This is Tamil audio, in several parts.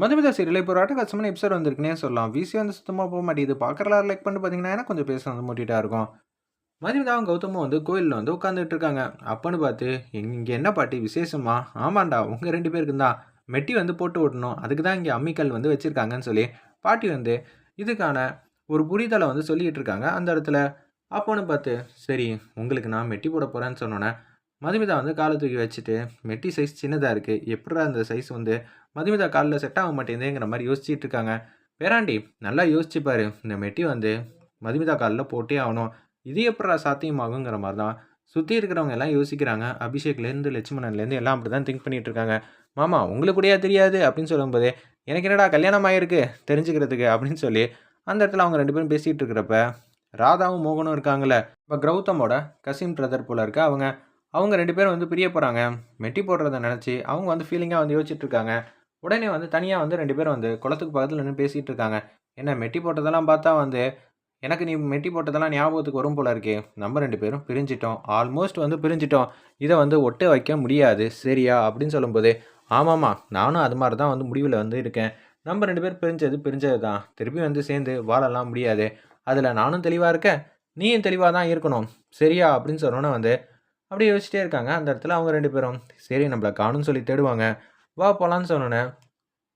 மதுமிதா சீரியல் இப்போ ஒரு அட்டகாசமான எபிசோட் வந்திருக்குனே சொல்லலாம். விசி வந்து சுத்தமாக போக மாட்டேங்குது. பார்க்குறலாம் லைக் பண்ணிட்டு பார்த்தீங்கன்னா கொஞ்சம் பேச வந்து மூட்டிட்டா இருக்கும். மதுமிதாவும் கௌதமும் வந்து கோயிலில் வந்து உட்காந்துட்டு இருக்காங்க. அப்பன்னு பார்த்து இங்கே என்ன பாட்டி விசேஷமா? ஆமாண்டா உங்கள் ரெண்டு பேருக்கு தான். மெட்டி வந்து போட்டு ஓட்டணும். அதுக்கு தான் இங்கே அம்மிக்கல் வந்து வச்சுருக்காங்கன்னு சொல்லி பாட்டி வந்து இதுக்கான ஒரு புரிதலை வந்து சொல்லிகிட்டு இருக்காங்க. அந்த இடத்துல அப்போன்னு பார்த்து சரி உங்களுக்கு நான் மெட்டி போட போகிறேன்னு சொன்னோன்னே மதுமிதா வந்து காலை தூக்கி வச்சுட்டு மெட்டி சைஸ் சின்னதாக இருக்குது எப்படா அந்த சைஸ் வந்து மதுமிதா காலில் செட் ஆக மாட்டேங்குதுங்கிற மாதிரி யோசிச்சுட்டு இருக்காங்க. பேராண்டி நல்லா யோசிச்சுப்பார் இந்த மெட்டி வந்து மதுமிதா காலில் போட்டே ஆகணும். இது எப்படா சாத்தியமாகுங்கிற மாதிரி தான் சுற்றி இருக்கிறவங்க எல்லாம் யோசிக்கிறாங்க. அபிஷேக்லேருந்து லட்சுமணன்லேருந்து எல்லாம் அப்படி தான் திங்க் பண்ணிட்டு இருக்காங்க. மாமா உங்களுக்கு கூடயா தெரியாது? அப்படின்னு சொல்லும்போது எனக்கு என்னடா கல்யாணம் ஆகிருக்கு தெரிஞ்சுக்கிறதுக்கு அப்படின்னு சொல்லி அந்த இடத்துல அவங்க ரெண்டு பேரும் பேசிகிட்டு இருக்கிறப்ப ராதாவும் மோகனும் இருக்காங்களே இப்போ கௌதமோட கசிம் பிரதர் போல இருக்க அவங்க அவங்க ரெண்டு பேரும் வந்து பிரிய போகிறாங்க மெட்டி போடுறத நினச்சி அவங்க வந்து ஃபீலிங்காக வந்து யோசிச்சுட்ருக்காங்க. உடனே வந்து தனியாக வந்து ரெண்டு பேரும் வந்து குளத்துக்கு பக்கத்தில் நின்று பேசிகிட்டு இருக்காங்க என்ன மெட்டி போட்டதெல்லாம் பார்த்தா வந்து எனக்கு நீ மெட்டி போட்டதெல்லாம் ஞாபகத்துக்கு வரும் போல இருக்கே. நம்ம ரெண்டு பேரும் பிரிஞ்சிட்டோம். ஆல்மோஸ்ட் வந்து பிரிஞ்சிட்டோம். இதை வந்து ஒட்ட வைக்க முடியாது. சரியா? அப்படின்னு சொல்லும்போது ஆமாம்மா நானும் அது மாதிரி தான் வந்து முடிவில் வந்து இருக்கேன். நம்ம ரெண்டு பேர் பிரிஞ்சது பிரிஞ்சது தான் திருப்பி வந்து சேர்ந்து வாழலாம் முடியாது. அதில் நானும் தெளிவாக இருக்கேன். நீயும் தெளிவாக தான் இருக்கணும். சரியா? அப்படின்னு சொன்னோன்னே வந்து அப்படியே யோசிச்சிட்டே இருக்காங்க. அந்த இடத்துல அவங்க ரெண்டு பேரும் சரி நம்மளை காணும்னு சொல்லி தேடுவாங்க. வா போகலான்னு சொன்னோன்னே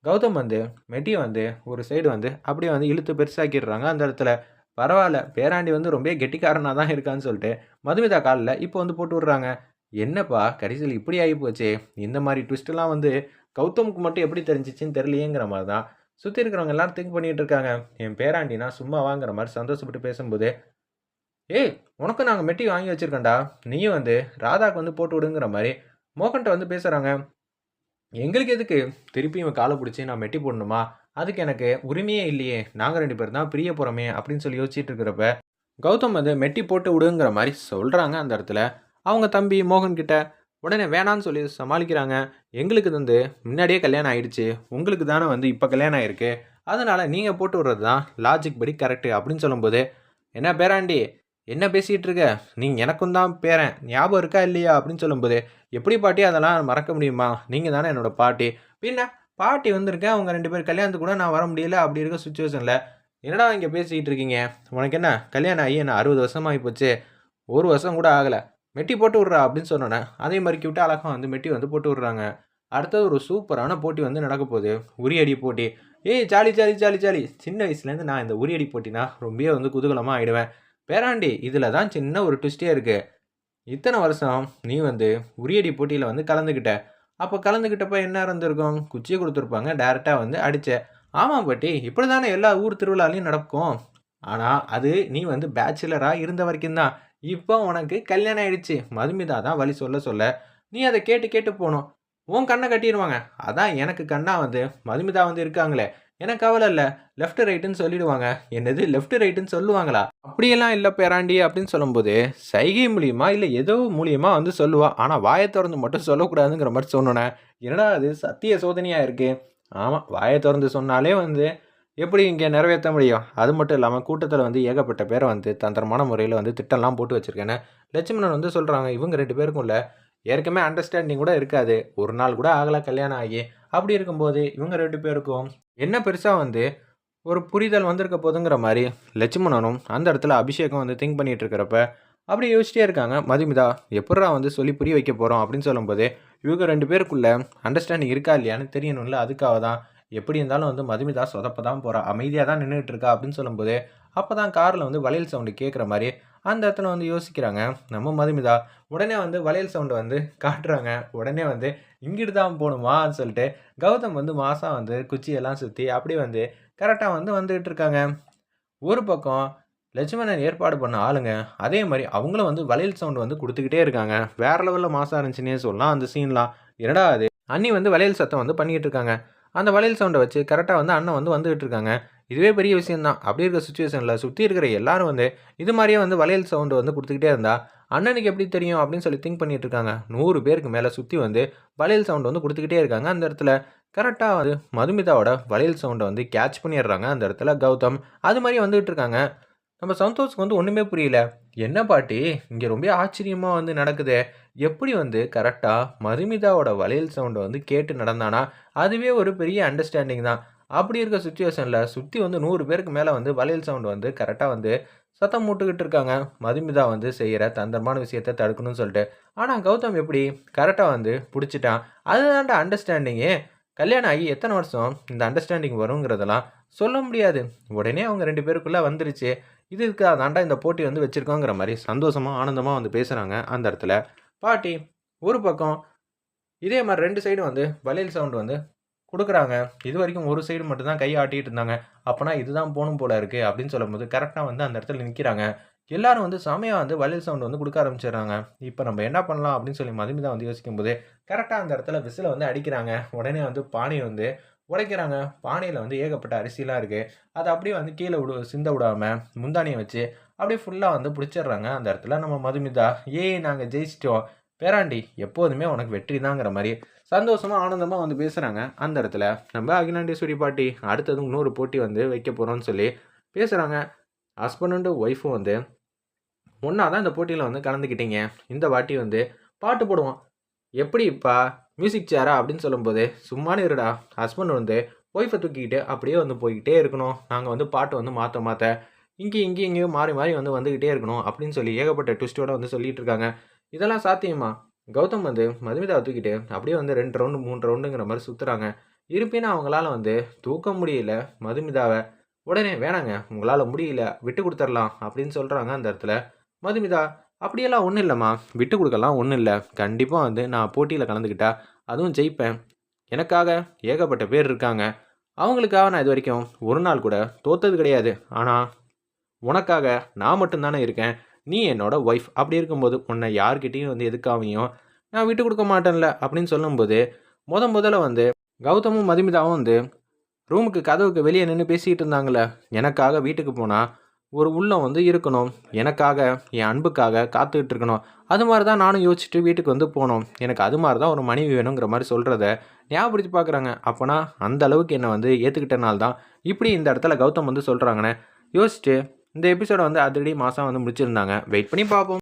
கௌதம் வந்து மெட்டியை வந்து ஒரு சைடு வந்து அப்படியே வந்து இழுத்து பெருசாக்கிடுறாங்க. அந்த இடத்துல பரவாயில்ல பேராண்டி வந்து ரொம்ப கெட்டிக்காரனாக தான் இருக்கான்னு சொல்லிட்டு மதுமிதா காலில் இப்போ வந்து போட்டு விட்றாங்க. என்னப்பா கடைசியில் இப்படி ஆகி போச்சு? இந்த மாதிரி ட்விஸ்ட்லாம் வந்து கௌதமுக்கு மட்டும் எப்படி தெரிஞ்சிச்சின்னு தெரியலையேங்கிற மாதிரி தான் சுற்றி இருக்கிறவங்க எல்லாரும் திங்க் பண்ணிகிட்டு இருக்காங்க. என் பேராண்டினா சும்மா வாங்குற மாதிரி சந்தோஷப்பட்டு பேசும்போது ஏய் உனக்கு நாங்கள் மெட்டி வாங்கி வச்சிருக்கோண்டா நீயும் வந்து ராதாக்கு வந்து போட்டு விடுங்கிற மாதிரி மோகன்ட்ட வந்து பேசுகிறாங்க எங்களுக்கு எதுக்கு? திருப்பி இவன் காலை பிடிச்சி நான் மெட்டி போடணுமா? அதுக்கு எனக்கு உரிமையே இல்லையே. நாங்கள் ரெண்டு பேர் தான் பிரிய போகிறோமே அப்படின்னு சொல்லி யோசிச்சுட்டு இருக்கிறப்ப கௌதம் வந்து மெட்டி போட்டு விடுங்கிற மாதிரி சொல்கிறாங்க அந்த இடத்துல. அவங்க தம்பி மோகன்கிட்ட உடனே வேணான்னு சொல்லி சமாளிக்கிறாங்க. எங்களுக்கு வந்து முன்னாடியே கல்யாணம் ஆயிடுச்சு. உங்களுக்கு தானே வந்து இப்போ கல்யாணம் ஆயிருக்கு. அதனால் நீங்கள் போட்டு விடுறது தான் லாஜிக் படி கரெக்டு அப்படின்னு சொல்லும்போது என்ன பேராண்டி? என்ன பேசிகிட்டு இருக்க நீ எனக்கும் தான் பேரன். ஞாபகம் இருக்கா இல்லையா? அப்படின்னு சொல்லும்போது எப்படி பாட்டி? அதெல்லாம் மறக்க முடியுமா? நீங்கள் தானே என்னோட பாட்டி. பின்ன பாட்டி வந்திருக்கேன். அவங்க ரெண்டு பேர் கல்யாணத்துக்கு கூட நான் வர முடியல. அப்படி இருக்க சுச்சுவேஷனில் என்னடா இங்கே பேசிக்கிட்டு இருக்கீங்க உனக்கு என்ன? கல்யாணம் ஆகி என்ன அறுபது வருஷமாக ஆகிப்போச்சு ஒரு வருஷம் கூட ஆகலை. மெட்டி போட்டு விட்றா. அப்படின்னு சொன்னோன்னே அதே மாதிரி விட்டு அழகாக வந்து மெட்டி வந்து போட்டு விட்றாங்க. அடுத்தது ஒரு சூப்பரான போட்டி வந்து நடக்க போகுது. உரியடி போட்டி. ஏய் ஜாலி ஜாலி ஜாலி ஜாலி சின்ன வயசுலேருந்து நான் இந்த உரியடி போட்டினா ரொம்பவே வந்து குதூகலமாக ஆகிடுவேன் பேராண்டி இதில் தான் சின்ன ஒரு ட்விஸ்டே இருக்குது இத்தனை வருஷம் நீ வந்து உரியடி போட்டியில் வந்து கலந்துக்கிட்ட அப்போ கலந்துக்கிட்டப்ப என்ன இருந்திருக்கும் குச்சியை கொடுத்துருப்பாங்க டேரெக்டாக வந்து அடிச்ச. ஆமாம் பாட்டி இப்படி தானே எல்லா ஊர் திருவிழாலையும் நடக்கும். ஆனால் அது நீ வந்து பேச்சுலராக இருந்த வரைக்கும் தான். இப்போ உனக்கு கல்யாணம் ஆயிடுச்சு. மதுமிதா தான் வழி சொல்ல சொல்ல நீ அதை கேட்டு கேட்டு போகணும். உன் கண்ணை கட்டிடுவாங்க அதான் எனக்கு கண்ணா வந்து மதுமிதா வந்து இருக்காங்களே. எனக்கு கவலை இல்லை. லெஃப்ட் ரைட்டுன்னு சொல்லிடுவாங்க. என்னது? லெஃப்ட் ரைட்டுன்னு சொல்லுவாங்களா? அப்படியெல்லாம் இல்லை பேராண்டி அப்படின்னு சொல்லும்போது சைகை மூலியமா இல்லை ஏதோ மூலியமா வந்து சொல்லுவா. ஆனால் வாயை திறந்து மட்டும் சொல்லக்கூடாதுங்கிற மாதிரி சொன்னோன்னே என்னடா அது சத்திய சோதனையாக இருக்குது ஆமாம் வாயை திறந்து சொன்னாலே வந்து எப்படி இங்கே நிறைவேற்ற முடியும்? அது மட்டும் இல்லாமல் கூட்டத்தில் வந்து ஏகப்பட்ட பேரை வந்து தந்திரமான முறையில் வந்து திட்டம்லாம் போட்டு வச்சுருக்கேன்னு லட்சுமணன் வந்து சொல்கிறாங்க இவங்க ரெண்டு பேருக்கும் இல்லை. ஏற்கனவே அண்டர்ஸ்டாண்டிங் கூட இருக்காது. ஒரு நாள் கூட ஆகலை கல்யாணம் ஆகி. அப்படி இருக்கும்போது இவங்க ரெண்டு பேருக்கும் என்ன பெருசாக வந்து ஒரு புரிதல் வந்திருக்க போதுங்கிற மாதிரி லட்சுமணனும் அந்த இடத்துல அபிஷேகம் வந்து திங்க் பண்ணிட்டு இருக்கிறப்ப அப்படி யோசிச்சிட்டே இருக்காங்க. மதுமிதா எப்படா வந்து சொல்லி புரிய வைக்க போகிறோம் அப்படின்னு சொல்லும்போது இவங்க ரெண்டு பேருக்குள்ள அண்டர்ஸ்டாண்டிங் இருக்கா இல்லையான்னு தெரியணும்ல. அதுக்காக தான். எப்படி இருந்தாலும் வந்து மதுமிதா சொதப்ப தான் போகிறா அமைதியாக தான் நின்றுட்டு இருக்கா? அப்படின்னு சொல்லும்போது அப்போ தான் காரில் வந்து வளையல் சவுண்டு கேட்குற மாதிரி அந்த இடத்துல வந்து யோசிக்கிறாங்க. நம்ம மதுமிதா உடனே வந்து வளையல் சவுண்டை வந்து காட்டுறாங்க. உடனே வந்து இங்கிட்டு தான் போகணுமான்னு சொல்லிட்டு கௌதம் வந்து மாதம் வந்து குச்சியெல்லாம் சுற்றி அப்படியே வந்து கரெக்டாக வந்து வந்துக்கிட்டு இருக்காங்க. ஒரு பக்கம் லட்சுமணன் ஏற்பாடு பண்ண ஆளுங்க அதே மாதிரி அவங்களும் வந்து வளையல் சவுண்டு வந்து கொடுத்துக்கிட்டே இருக்காங்க. வேற லெவலில் மாசாக இருந்துச்சுன்னே சொல்லலாம். அந்த சீன்லாம் என்னடா அது அண்ணி வந்து வளையல் சத்தம் வந்து பண்ணிக்கிட்டு இருக்காங்க. அந்த வளையல் சவுண்டை வச்சு கரெக்டாக வந்து அண்ணன் வந்து வந்துகிட்டு இருக்காங்க. இதுவே பெரிய விஷயம்தான். அப்படி இருக்கிற சுச்சுவேஷனில் சுற்றி இருக்கிற எல்லாரும் வந்து இது மாதிரியே வந்து வளையல் சவுண்டு வந்து கொடுத்துக்கிட்டே இருந்தால் அண்ணனுக்கு எப்படி தெரியும் அப்படின்னு சொல்லி திங்க் பண்ணிட்டு இருக்காங்க. நூறு பேருக்கு மேலே சுற்றி வந்து வளையல் சவுண்டு வந்து கொடுத்துக்கிட்டே இருக்காங்க. அந்த இடத்துல கரெக்டாக வந்து மதுமிதாவோட வளையல் சவுண்டை வந்து கேட்ச் பண்ணிடுறாங்க. அந்த இடத்துல கௌதம் அது மாதிரி வந்துகிட்டு இருக்காங்க. நம்ம சந்தோஷ்க்கு வந்து ஒன்றுமே புரியல. என்ன பாட்டி? இங்கே ரொம்ப ஆச்சரியமாக வந்து நடக்குது. எப்படி வந்து கரெக்டாக மதுமிதாவோட வளையல் சவுண்டை வந்து கேட்டு நடந்தானா? அதுவே ஒரு பெரிய அண்டர்ஸ்டாண்டிங் தான். அப்படி இருக்க சுச்சுவேஷனில் சுற்றி வந்து நூறு பேருக்கு மேலே வந்து வளையல் சவுண்டு வந்து கரெக்டாக வந்து சத்தம் மூட்டுக்கிட்டு இருக்காங்க. மதுமிதா வந்து செய்கிற தந்திரமான விஷயத்தை தடுக்கணும்னு சொல்லிட்டு. ஆனால் கௌதம் எப்படி கரெக்டாக வந்து பிடிச்சிட்டான்? அதுதான்டா அண்டர்ஸ்டாண்டிங்கே கல்யாணம் ஆகி எத்தனை வருஷம் இந்த அண்டர்ஸ்டாண்டிங் வருங்கிறதெல்லாம் சொல்ல முடியாது. உடனே அவங்க ரெண்டு பேருக்குள்ளே வந்துருச்சு. இது இருக்கா தாண்டா இந்த போட்டி வந்து வச்சுருக்கோங்கிற மாதிரி சந்தோஷமாக ஆனந்தமாக வந்து பேசுகிறாங்க அந்த இடத்துல. பாட்டி ஒரு பக்கம் இதே மாதிரி ரெண்டு சைடும் வந்து வளையல் சவுண்டு வந்து கொடுக்குறாங்க. இது வரைக்கும் ஒரு சைடு மட்டும்தான் கை ஆட்டிகிட்டு இருந்தாங்க. அப்போனா இதுதான் போகணும் போல இருக்குது அப்படின்னு சொல்லும்போது கரெக்டாக வந்து அந்த இடத்துல நிற்கிறாங்க எல்லாரும் வந்து செமையாக வந்து வலியல் சவுண்ட் வந்து கொடுக்க ஆரம்பிச்சிடுறாங்க. இப்போ நம்ம என்ன பண்ணலாம் அப்படின்னு சொல்லி மதுமிதா வந்து யோசிக்கும்போது கரெக்டாக அந்த இடத்துல விசிலை வந்து அடிக்கிறாங்க. உடனே வந்து பானை வந்து உடைக்கிறாங்க. பானையில் வந்து ஏகப்பட்ட அரிசிலாம் இருக்குது அதை அப்படியே வந்து கீழே விடு சிந்த விடாமல் முந்தானியை வச்சு அப்படியே ஃபுல்லாக வந்து பிடிச்சிடுறாங்க அந்த இடத்துல நம்ம மதுமிதா. ஏய் நாங்கள் ஜெயிச்சிட்டோம். பேராண்டி எப்போதுமே உனக்கு வெற்றி தாங்கிற மாதிரி சந்தோஷமாக ஆனந்தமாக வந்து பேசுகிறாங்க அந்த இடத்துல நம்ம அகிலாண்டேஸ்வரி பாட்டி அடுத்தது இன்னொரு போட்டி வந்து வைக்க போகிறோம்னு சொல்லி பேசுகிறாங்க ஹஸ்பண்டு ஒய்ஃபும் வந்து ஒன்றா தான் இந்த போட்டியில் வந்து கலந்துக்கிட்டீங்க. இந்த வாட்டி வந்து பாட்டு போடுவோம். எப்படிப்பா மியூசிக் சேரா அப்படின்னு சொல்லும்போது சும்மானு இருடா. ஹஸ்பண்ட் வந்து ஒய்ஃபை தூக்கிக்கிட்டு அப்படியே வந்து போய்கிட்டே இருக்கணும். நாங்கள் வந்து பாட்டு வந்து மாற்ற மாற்ற இங்கேயும் இங்கேயும் இங்கேயும் மாறி மாறி வந்து வந்துக்கிட்டே இருக்கணும் அப்படின்னு சொல்லி ஏகப்பட்ட ட்விஸ்ட்டோட வந்து சொல்லிகிட்டு இருக்காங்க. இதெல்லாம் சாத்தியமா? கௌதம் வந்து மதுமிதாவை தூக்கிட்டு அப்படியே வந்து ரெண்டு ரவுண்டு மூணு ரவுண்டுங்கிற மாதிரி சுற்றுறாங்க இருப்பினும் அவங்களால வந்து தூக்க முடியல மதுமிதாவை. உடனே வேணாங்க உங்களால் முடியல விட்டு கொடுத்துடலாம் அப்படின்னு சொல்கிறாங்க அந்த இடத்துல மதுமிதா. அப்படியெல்லாம் ஒன்றும் இல்லைம்மா விட்டு கொடுக்கலாம் ஒன்றும் இல்லை. கண்டிப்பாக வந்து நான் போட்டியில் கலந்துக்கிட்டா அதுவும் ஜெயிப்பேன். எனக்காக ஏகப்பட்ட பேர் இருக்காங்க. அவங்களுக்காக நான் இது வரைக்கும் ஒரு நாள் கூட தோத்தது கிடையாது. ஆனால் உனக்காக நான் மட்டும்தானே இருக்கேன். நீ என்னோட ஒய்ஃப் அப்படி இருக்கும்போது உன்னை யார்கிட்டையும் வந்து எதுக்காவையும் நான் விட்டு கொடுக்க மாட்டேன்ல அப்படின்னு சொல்லும்போது முத முதல்ல வந்து கௌதமும் மதுமிதாவும் வந்து ரூமுக்கு கதவுக்கு வெளியே நின்று பேசிக்கிட்டு இருந்தாங்களே எனக்காக வீட்டுக்கு போனால் ஒரு உள்ளம் வந்து இருக்கணும். எனக்காக என் அன்புக்காக காத்துக்கிட்டு இருக்கணும். அது மாதிரி தான் நானும் யோசிச்சுட்டு வீட்டுக்கு வந்து போனோம். எனக்கு அது மாதிரி தான் ஒரு மனைவி வேணுங்கிற மாதிரி சொல்கிறத ஞாபகப்படுத்தி பார்க்குறாங்க அப்போனா அந்த அளவுக்கு என்னை வந்து ஏற்றுக்கிட்டனால தான் இப்படி இந்த இடத்துல கௌதம் வந்து சொல்கிறாங்கண்ணே யோசிச்சுட்டு இந்த எபிசோடை வந்து அதிரடி மாதம் வந்து முடிச்சிருந்தாங்க. வெயிட் பண்ணி பார்ப்போம்.